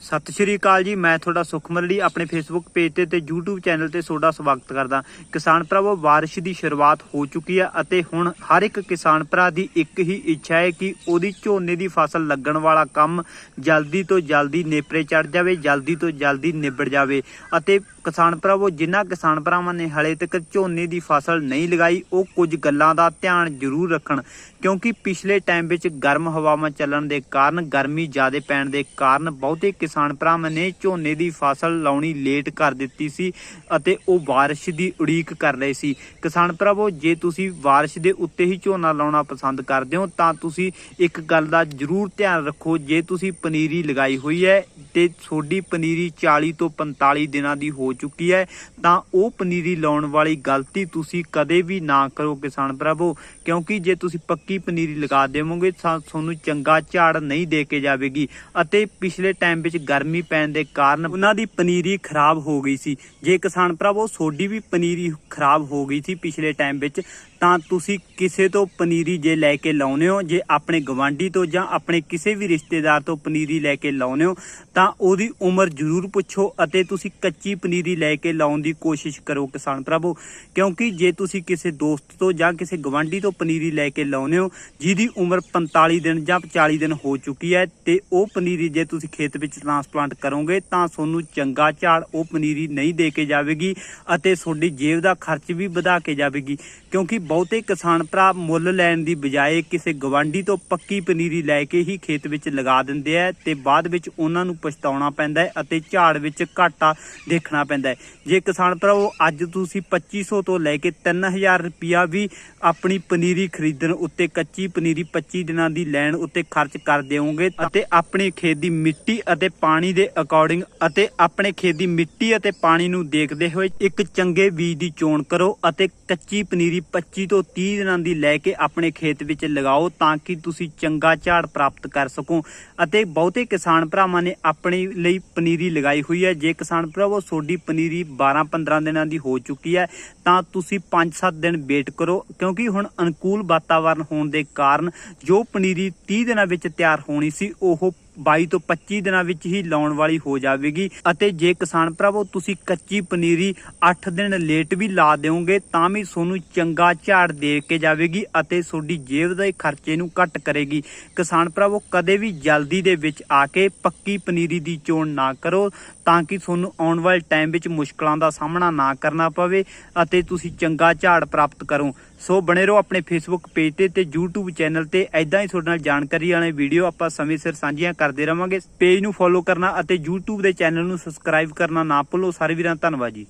ਸਤਿ ਸ਼੍ਰੀ ਅਕਾਲ ਜੀ, ਮੈਂ ਤੁਹਾਡਾ ਸੁਖਮਰਲੀ ਆਪਣੇ ਫੇਸਬੁੱਕ ਪੇਜ ਤੇ ਤੇ YouTube ਚੈਨਲ ਤੇ ਤੁਹਾਡਾ ਸਵਾਗਤ ਕਰਦਾ। ਕਿਸਾਨ ਭਰਾਵੋ, ਬਾਰਿਸ਼ ਦੀ ਸ਼ੁਰੂਆਤ ਹੋ ਚੁੱਕੀ ਹੈ ਅਤੇ ਹੁਣ ਹਰ ਇੱਕ ਕਿਸਾਨ ਭਰਾ ਦੀ ਇੱਕ ਹੀ ਇੱਛਾ ਹੈ ਕਿ ਉਹਦੀ ਝੋਨੇ ਦੀ ਫਸਲ ਲੱਗਣ ਵਾਲਾ ਕੰਮ ਜਲਦੀ ਤੋਂ ਜਲਦੀ ਨੇਪਰੇ ਚੜ ਜਾਵੇ, ਜਲਦੀ ਤੋਂ ਜਲਦੀ ਨਿਬੜ ਜਾਵੇ ਅਤੇ ਕਿਸਾਨ ਭਰਾਵੋ, ਜਿਨ੍ਹਾਂ ਕਿਸਾਨ ਭਰਾਵਾਂ ਨੇ ਹਲੇ ਤੱਕ ਝੋਨੇ ਦੀ ਫਸਲ ਨਹੀਂ ਲਗਾਈ, ਉਹ ਕੁਝ ਗੱਲਾਂ ਦਾ ਧਿਆਨ ਜ਼ਰੂਰ ਰੱਖਣ। ਕਿਉਂਕਿ ਪਿਛਲੇ ਟਾਈਮ ਵਿੱਚ ਗਰਮ ਹਵਾਵਾਂ ਚੱਲਣ ਦੇ ਕਾਰਨ, ਗਰਮੀ ਜ਼ਿਆਦਾ ਪੈਣ ਦੇ ਕਾਰਨ ਬਹੁਤੇ ਕਿਸਾਨ ਭਰਾਵਾਂ ਨੇ ਝੋਨੇ ਦੀ ਫਸਲ ਲਾਉਣੀ ਲੇਟ ਕਰ ਦਿੱਤੀ ਸੀ ਅਤੇ ਉਹ ਬਾਰਿਸ਼ ਦੀ ਉਡੀਕ ਕਰ ਰਹੇ ਸੀ। ਕਿਸਾਨ ਭਰਾਵੋ, ਜੇ ਤੁਸੀਂ ਬਾਰਿਸ਼ ਦੇ ਉੱਤੇ ਹੀ ਝੋਨਾ ਲਾਉਣਾ ਪਸੰਦ ਕਰਦੇ ਹੋ, ਤਾਂ ਤੁਸੀਂ ਇੱਕ ਗੱਲ ਦਾ ਜ਼ਰੂਰ ਧਿਆਨ ਰੱਖੋ। ਜੇ ਤੁਸੀਂ ਪਨੀਰੀ ਲਗਾਈ ਹੋਈ ਹੈ ਤੇ ਤੁਹਾਡੀ ਪਨੀਰੀ 40 ਤੋਂ 45 ਦਿਨਾਂ ਦੀ ਹੋ ਚੁੱਕੀ ਹੈ, ਤਾਂ ਉਹ ਪਨੀਰੀ ਲਾਉਣ ਵਾਲੀ ਗਲਤੀ ਤੁਸੀਂ ਕਦੇ ਵੀ ਨਾ ਕਰੋ ਕਿਸਾਨ ਭਰਾਵੋ, ਕਿਉਂਕਿ ਜੇ ਤੁਸੀਂ ਪੱਕੀ ਪਨੀਰੀ ਲਗਾ ਦੇਵੋਗੇ, ਤਾਂ ਤੁਹਾਨੂੰ ਚੰਗਾ ਝਾੜ ਨਹੀਂ ਦੇ ਕੇ ਜਾਵੇਗੀ। ਅਤੇ ਪਿਛਲੇ ਟਾਈਮ ਵਿੱਚ ਗਰਮੀ ਪੈਣ ਦੇ ਕਾਰਨ ਉਹਨਾਂ ਦੀ ਪਨੀਰੀ ਖਰਾਬ ਹੋ ਗਈ ਸੀ। ਜੇ ਕਿਸਾਨ ਭਰਾਵੋ, ਤੁਹਾਡੀ ਵੀ ਪਨੀਰੀ ਖਰਾਬ ਹੋ ਗਈ ਸੀ ਪਿਛਲੇ ਟਾਈਮ ਵਿੱਚ, ਤਾਂ ਤੁਸੀਂ ਕਿਸੇ ਤੋਂ ਪਨੀਰੀ ਜੇ ਲੈ ਕੇ ਲਾਉਨੇ ਹੋ, ਜੇ ਆਪਣੇ ਗਵਾਂਢੀ ਤੋਂ ਜਾਂ ਆਪਣੇ ਕਿਸੇ ਵੀ ਰਿਸ਼ਤੇਦਾਰ ਤੋਂ ਪਨੀਰੀ ਲੈ ਕੇ ਲਾਉਨੇ ਹੋ, ਤਾਂ ਉਹਦੀ ਉਮਰ ਜ਼ਰੂਰ ਪੁੱਛੋ ਅਤੇ ਤੁਸੀਂ ਕੱਚੀ ਪਨੀਰੀ ਲੈ ਕੇ ਲਾਉਣ ਦੀ ਕੋਸ਼ਿਸ਼ ਕਰੋ ਕਿਸਾਨ ਭਰਾਵੋ। ਕਿਉਂਕਿ ਜੇ ਤੁਸੀਂ ਕਿਸੇ ਦੋਸਤ ਤੋਂ ਜਾਂ ਕਿਸੇ ਗਵਾਂਢੀ ਤੋਂ ਪਨੀਰੀ ਲੈ ਕੇ ਲਾਉਨੇ ਹੋ, ਜਿਹਦੀ ਉਮਰ 45 ਦਿਨ ਜਾਂ 40 ਦਿਨ ਹੋ ਚੁੱਕੀ ਹੈ ਤੇ ਉਹ ਪਨੀਰੀ ਜੇ ਤੁਸੀਂ ਖੇਤ ਵਿੱਚ ਟ੍ਰਾਂਸਪਲਾਂਟ ਕਰੋਗੇ, ਤਾਂ ਤੁਹਾਨੂੰ ਚੰਗਾ ਝਾੜ ਉਹ ਪਨੀਰੀ ਨਹੀਂ ਦੇ ਕੇ ਜਾਵੇਗੀ ਅਤੇ ਤੁਹਾਡੀ ਜੇਬ ਦਾ ਖਰਚ ਵੀ ਵਧਾ ਕੇ ਜਾਵੇਗੀ। ਕਿਉਂਕਿ ਬਹੁਤੇ ਕਿਸਾਨ ਭਰਾ ਮੁੱਲ ਲੈਣ ਦੀ ਬਜਾਏ ਕਿਸੇ ਗਵਾਂਢੀ ਤੋਂ ਪੱਕੀ ਪਨੀਰੀ ਲੈ ਕੇ ਹੀ ਖੇਤ ਵਿੱਚ ਲਗਾ ਦਿੰਦੇ ਆ ਤੇ ਬਾਅਦ ਵਿੱਚ ਉਹਨਾਂ ਨੂੰ ਪਛਤਾਉਣਾ ਪੈਂਦਾ ਹੈ ਅਤੇ ਝਾੜ ਵਿੱਚ ਘਾਟਾ ਦੇਖਣਾ ਪੈਂਦਾ ਹੈ। ਜੇ ਕਿਸਾਨ ਭਰਾਵੋ, ਅੱਜ ਤੁਸੀਂ 2500 ਤੋਂ ਲੈ ਕੇ 3000 ਰੁਪਿਆ ਵੀ ਆਪਣੀ ਪਨੀਰੀ ਖਰੀਦਣ ਉੱਤੇ ਕੱਚੀ ਪਨੀਰੀ 25 ਦਿਨਾਂ ਦੀ ਲੈਣ ਉੱਤੇ ਖਰਚ ਕਰ ਦਿਓਗੇ ਅਤੇ ਆਪਣੇ ਖੇਤ ਦੀ ਮਿੱਟੀ ਅਤੇ ਪਾਣੀ ਦੇ ਅਕੋਰਡਿੰਗ ਅਤੇ ਆਪਣੇ ਖੇਤ ਦੀ ਮਿੱਟੀ ਅਤੇ ਪਾਣੀ ਨੂੰ ਦੇਖਦੇ ਹੋਏ ਇੱਕ ਚੰਗੇ ਬੀਜ ਦੀ ਚੋਣ ਕਰੋ ਅਤੇ ਕੱਚੀ ਪਨੀਰੀ 25 ਤੋਂ 30 ਦਿਨਾਂ ਦੀ ਲੈ ਕੇ ਆਪਣੇ ਖੇਤ ਵਿੱਚ ਲਗਾਓ ਤਾਂ ਕਿ ਤੁਸੀਂ ਚੰਗਾ ਝਾੜ ਪ੍ਰਾਪਤ ਕਰ ਸਕੋ ਅਤੇ ਬਹੁਤੇ ਕਿਸਾਨ ਭਰਾਵਾਂ ਨੇ ਆਪਣੇ ਲਈ ਪਨੀਰੀ ਲਗਾਈ ਹੋਈ ਹੈ। ਜੇ ਕਿਸਾਨ ਭਰਾਵੋ ਤੁਹਾਡੀ ਪਨੀਰੀ 12-15 ਦਿਨਾਂ ਦੀ ਹੋ ਚੁੱਕੀ ਹੈ, ਤਾਂ ਤੁਸੀਂ 5-7 ਦਿਨ ਵੇਟ ਕਰੋ, ਕਿਉਂਕਿ ਹੁਣ ਅਨੁਕੂਲ ਵਾਤਾਵਰਨ ਹੋਣ ਦੇ ਕਾਰਨ ਜੋ ਪਨੀਰੀ 30 ਦਿਨਾਂ ਵਿੱਚ ਤਿਆਰ ਹੋਣੀ ਸੀ, ਉਹ 22 ਤੋਂ 25 ਦਿਨਾਂ ਵਿੱਚ ਹੀ ਲਾਉਣ ਵਾਲੀ ਹੋ ਜਾਵੇਗੀ। ਅਤੇ ਜੇ ਕਿਸਾਨ ਭਰਾਵੋ, ਤੁਸੀਂ ਕੱਚੀ ਪਨੀਰੀ 8 ਦਿਨ ਲੇਟ ਵੀ ਲਾ ਦਿਓਗੇ, ਤਾਂ ਵੀ ਤੁਹਾਨੂੰ ਚੰਗਾ ਝਾੜ ਦੇ ਕੇ ਜਾਵੇਗੀ ਅਤੇ ਤੁਹਾਡੀ ਜੇਬ ਦੇ ਖਰਚੇ ਨੂੰ ਘੱਟ ਕਰੇਗੀ। ਕਿਸਾਨ ਭਰਾਵੋ, ਕਦੇ ਵੀ ਜਲਦੀ ਦੇ ਵਿੱਚ ਆ ਕੇ ਪੱਕੀ ਪਨੀਰੀ ਦੀ ਚੋਣ ਨਾ ਕਰੋ, ਤਾਂ ਕਿ ਤੁਹਾਨੂੰ ਆਉਣ ਵਾਲੇ ਟਾਈਮ ਵਿੱਚ ਮੁਸ਼ਕਲਾਂ ਦਾ ਸਾਹਮਣਾ ਨਾ ਕਰਨਾ ਪਵੇ ਅਤੇ ਤੁਸੀਂ ਚੰਗਾ ਝਾੜ ਪ੍ਰਾਪਤ ਕਰੋ। ਸੋ ਬਣੇ ਰਹੋ ਆਪਣੇ ਫੇਸਬੁੱਕ ਪੇਜ ਤੇ ਤੇ YouTube ਚੈਨਲ ਤੇ। ਐਦਾਂ ਹੀ ਤੁਹਾਡੇ ਨਾਲ ਜਾਣਕਾਰੀ ਵਾਲੇ ਵੀਡੀਓ ਆਪਾਂ ਸਮੇਂ ਸਿਰ ਸਾਂਝੀਆਂ ਕਰਦੇ ਰਵਾਂਗੇ। ਪੇਜ ਨੂੰ ਫੋਲੋ ਕਰਨਾ ਅਤੇ YouTube ਦੇ ਚੈਨਲ ਨੂੰ ਸਬਸਕ੍ਰਾਈਬ ਕਰਨਾ ਨਾ ਭੁੱਲੋ। ਸਾਰੇ ਵੀਰਾਂ ਧੰਨਵਾਦ ਜੀ।